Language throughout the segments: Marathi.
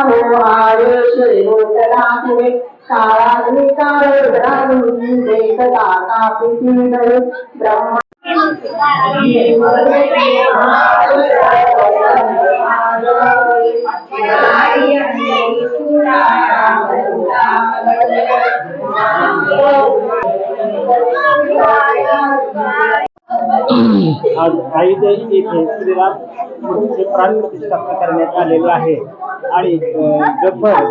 నమో ఆయేశ్వరిలో సదాశివే కాళాగ్ని కాళరుద్రాగ్ని బ్రహ్మ कापिती येथे श्रीराम मूर्तीचे प्राण प्रतिष्ठापना करण्यात आलेलं आहे. आणि जगभर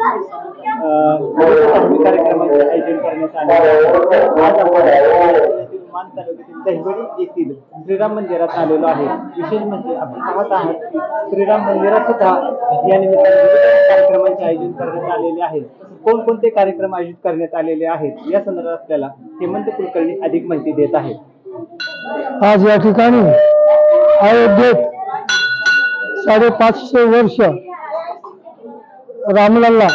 कार्यक्रमाचे आयोजन करण्यात आले आहे. मान तालुक्यातील दहिवडी येथील श्रीराम मंदिरात आलेलो आहे. विशेष म्हणजे आपण पाहत आहात की श्रीराम मंदिरात सुद्धा या निमित्ताने कार्यक्रमांचे आयोजन करण्यात आलेले आहे. कोणकोणते कार्यक्रम आयोजित करण्यात आलेले आहेत? या संदर्भात आपल्याला हेमंत कुलकर्णी अधिक माहिती देत आहेत. आज या ठिकाणी अयोध्येत साडेपाचशे वर्ष रामलल्ला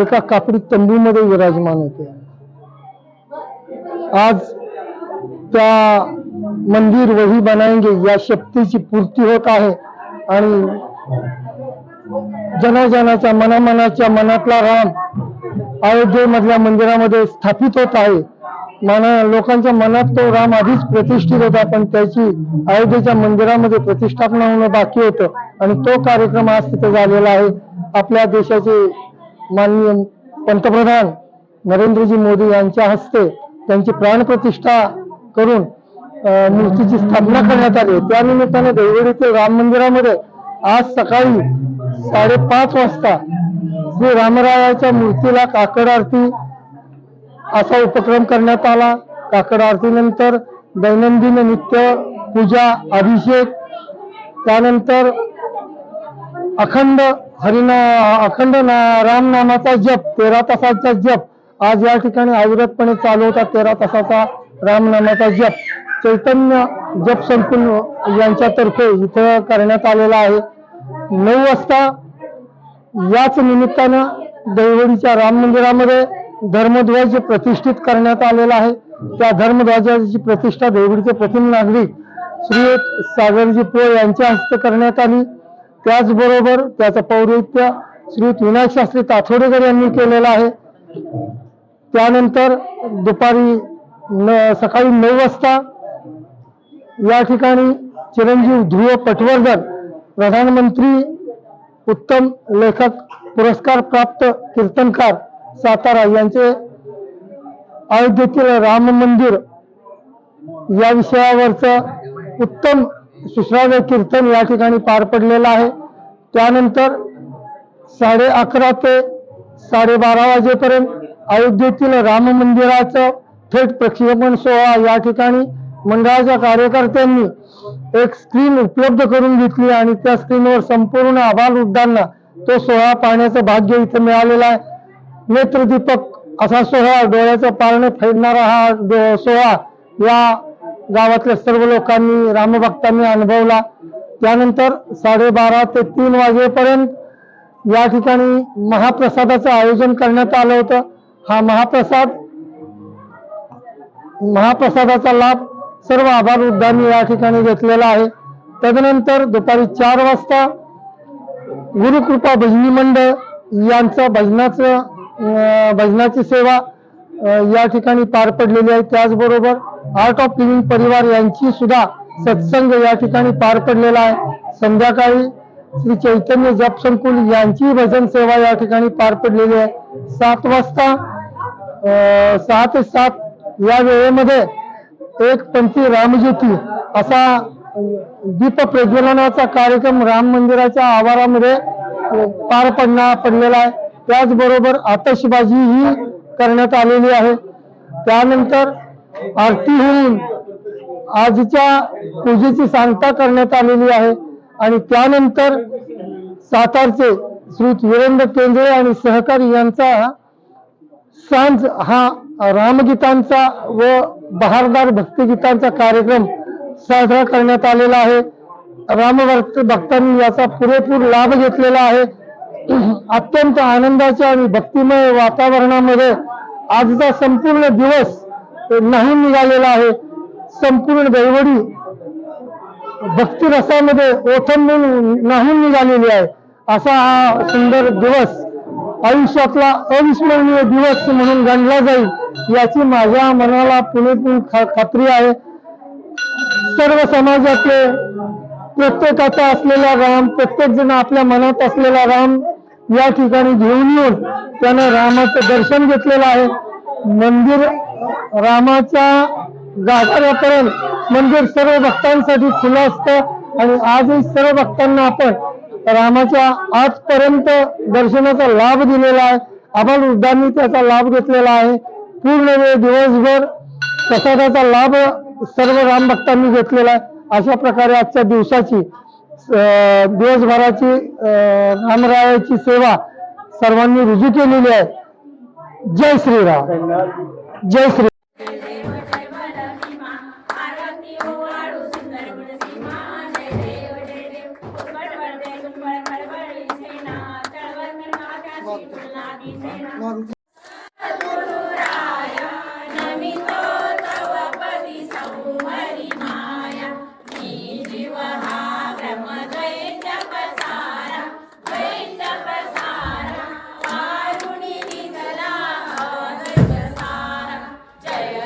एका कापडी तंबूमध्ये विराजमान होते. आज त्या मंदिर वही बनाएंगे या शक्तीची पूर्ती होत आहे आणि जनाजनाच्या मनामनाच्या मनातला राम अयोध्येमधल्या मंदिरामध्ये स्थापित होत आहे. मना लोकांच्या मनात तो राम आधीच प्रतिष्ठित होता पण त्याची अयोध्येच्या मंदिरामध्ये प्रतिष्ठापना होणं बाकी होतं. आणि तो कार्यक्रम आज तिथे झालेला आहे. आपल्या देशाचे माननीय पंतप्रधान नरेंद्रजी मोदी यांच्या हस्ते त्यांची प्राणप्रतिष्ठा करून मूर्तीची स्थापना करण्यात आली. त्यानिमित्ताने देवगडीतील राम मंदिरामध्ये आज सकाळी साडेपाच वाजता श्री रामरायाच्या मूर्तीला काकड आरती असा उपक्रम करण्यात आला. काकड आरतीनंतर दैनंदिन नित्य पूजा अभिषेक त्यानंतर अखंड हरिना अखंड ना रामनामाचा जप तेरा तासाचा जप. आज या ठिकाणी अविरतपणे चालू होता तेरा तासाचा रामनामाचा जप. चैतन्य जप संकुल यांच्यातर्फे इथं करण्यात आलेला आहे. नऊ वाजता याच निमित्तानं दैवडीच्या राम मंदिरामध्ये धर्मध्वज प्रतिष्ठित करण्यात आलेला आहे. त्या धर्मध्वजाची प्रतिष्ठा देवडीचे प्रथम नागरिक श्री सागरजी पोळ यांच्या हस्ते करण्यात आली. त्याचबरोबर त्याचं पौरोहित्य श्री विनायक शास्त्री ताथोडेकर यांनी केलेलं आहे. त्यानंतर दुपारी न सकाळी नऊ वाजता या ठिकाणी चिरंजीव ध्रुव पटवर्धन प्रधानमंत्री उत्तम लेखक पुरस्कार प्राप्त कीर्तनकार सातारा यांचे अयोध्येतील राम मंदिर या विषयावरचं उत्तम सुश्राव्य कीर्तन या ठिकाणी पार पडलेलं आहे. त्यानंतर साडे अकरा ते साडेबारा वाजेपर्यंत अयोध्येतील राम मंदिराचं थेट प्रक्षेपण सोहळा या ठिकाणी मंडळाच्या कार्यकर्त्यांनी एक स्क्रीन उपलब्ध करून घेतली आणि त्या स्क्रीनवर संपूर्ण आभार वृद्धांना तो सोहळा पाहण्याचं भाग्य इथं मिळालेलं आहे. नेत्रदीपक असा सोहळा डोळ्याचं पारण फेडणारा हा डो- सोहळा या गावातल्या सर्व लोकांनी रामभक्तांनी अनुभवला. त्यानंतर साडेबारा ते तीन वाजेपर्यंत या ठिकाणी महाप्रसादाचं आयोजन करण्यात आलं होतं. हा महाप्रसाद महाप्रसादाचा लाभ सर्व आभार वृद्धांनी या ठिकाणी घेतलेला आहे. तदनंतर दुपारी चार वाजता गुरुकृपा भजनी मंडळ यांचं भजनाचं भजनाची सेवा या ठिकाणी पार पडलेली आहे. त्याचबरोबर आर्ट ऑफ लिव्हिंग परिवार यांची सुद्धा सत्संग या ठिकाणी पार पडलेला आहे. संध्याकाळी श्री चैतन्य जप संकुल यांची भजन सेवा या ठिकाणी पार पडलेली आहे. सात वाजता सहा ते सात या वेळेमध्ये एक पंथी रामज्योती असा दीप प्रज्वलनाचा कार्यक्रम राम मंदिराच्या आवारामध्ये पार पडणार पडलेला आहे. त्याचबरोबर आतषबाजी ही करण्यात आलेली आहे. त्यानंतर आरती होऊन आजच्या पूजेची सांगता करण्यात आलेली आहे. आणि त्यानंतर सातारचे श्री वीरेंद्र केंद्रे आणि सहकारी यांचा सांज हा रामगीतांचा व बहारदार भक्तिगीतांचा कार्यक्रम साजरा करण्यात आलेला आहे. रामभक्त भक्तांनी याचा पुरेपूर लाभ घेतलेला आहे. अत्यंत आनंदाच्या आणि भक्तिमय वातावरणामध्ये आजचा संपूर्ण दिवस नाही निघालेला आहे. संपूर्ण दैवडी भक्तिरसामध्ये ओथंबून नाही निघालेली आहे. असा हा सुंदर दिवस आयुष्यातला अविस्मरणीय दिवस म्हणून गणला जाईल याची माझ्या मनाला पुणेतून खा खात्री आहे. सर्व समाजातले प्रत्येकाचा असलेला राम प्रत्येक जण आपल्या मनात असलेला राम या ठिकाणी घेऊन येऊन त्यानं रामाचं दर्शन घेतलेलं आहे. मंदिर रामाच्या गाभाऱ्यापर्यंत मंदिर सर्व भक्तांसाठी खुलं असतं आणि आजही सर्व भक्तांना आपण रामाच्या आजपर्यंत दर्शनाचा लाभ दिलेला आहे. आपण वृद्धांनी त्याचा लाभ घेतलेला आहे. पूर्ण वेळ दिवसभर प्रसादाचा लाभ सर्व राम भक्तांनी घेतलेला आहे. अशा प्रकारे आजच्या दिवसाची दिवसभराची अं, रामरायाची सेवा सर्वांनी रुजू केलेली आहे. जय श्रीराम. जय श्री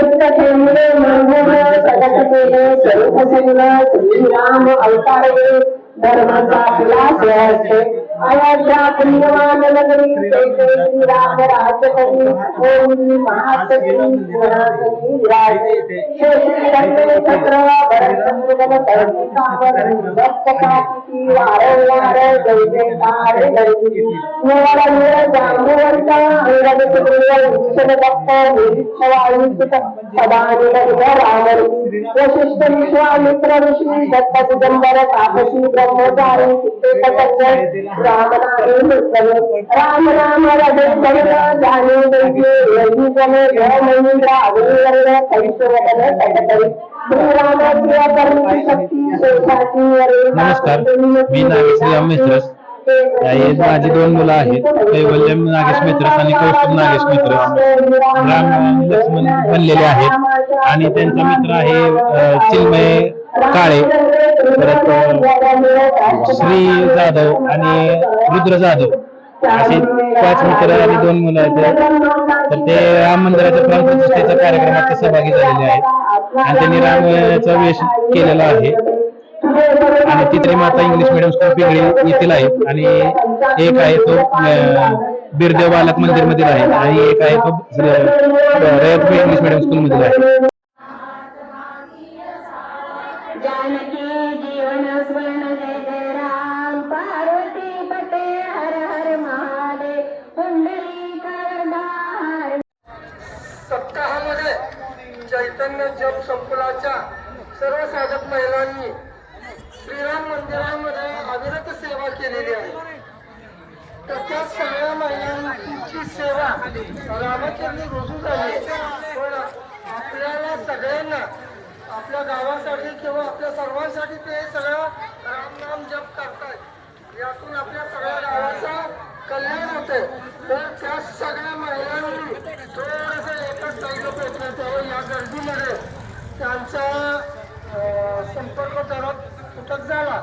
ಮುತ್ತೇನ ಮಂಗುಣ ಸದಕೇನ ಸ್ವರೂಪ ಸಿಂಹ ಶ್ರೀರಾಮ ಅವತಾರಗಳು ಧರ್ಮ अयोध्या पुण्यवान नगरी श्री राम राजहरी ओम महासती गुणासनी विराजते श्री रंगे चक्रवा भरतंगम तर्ति कावर भक्त काकी वारे वारे दैवे तारे दैवी नवर नवर जामुवंता अंगद सुप्रिय विष्णु भक्त निरीक्षवायुक्त सदा निरग रामर वशिष्ठ विश्वामित्र ऋषि दत्त दिगंबर तापसी ब्रह्मचारी चित्ते पतंजय मुत्तमे राम राम रजे जाने यही अग्निवर्ण शक्ती शेषाची वरे नमस्कार. मी नागेश्री मित्रस. माझी दोन मुलं आहेत कैवल्यम नागेश मित्र आणि कौशल नागेश मित्र राम लक्ष्मण बनलेले आहेत आणि त्यांचा मित्र आहे चिन्मय काळे परत श्री जाधव आणि रुद्र जाधव असे पाच मित्र आणि दोन मुलं आहेत. तर ते राम मंदिराच्या प्राणप्रतिष्ठेच्या कार्यक्रमात ते सहभागी झालेले आहेत. आणि त्यांनी रामाचा वेश केलेला आहे. आणि तिसरी माता इंग्लिश मिडियम स्कूल पिंगळी येथील आहे. आणि एक आहे तो बिरदेव बालक मंदिर मधील आहे. आणि एक आहे तो रयत इंग्लिश मिडियम स्कूल मधील आहे. गावाच्या सर्व साधक महिलांनी श्रीराम मंदिरामध्ये अविरत सेवा केलेली आहे. तर त्या सगळ्या महिलांची सेवा रामचंद्र रुजू झाली. पण आपल्याला सगळ्यांना आपल्या गावासाठी किंवा आपल्या सर्वांसाठी ते सगळं रामनाम जप करतात यातून आपल्या सगळ्या गावाचा कल्याण होते तर त्या सगळ्या महिलांनी थोडस एकच साईडला पोहोचण्यात यावं या गर्दीमध्ये. त्यांचा संपर्क जरा तुटक झाला.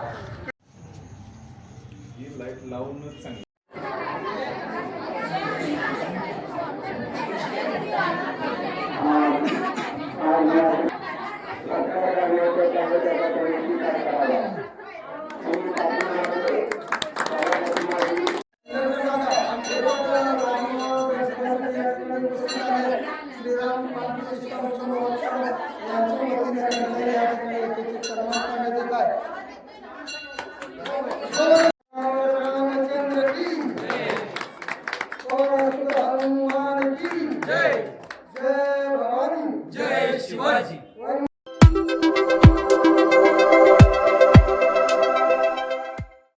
चांगली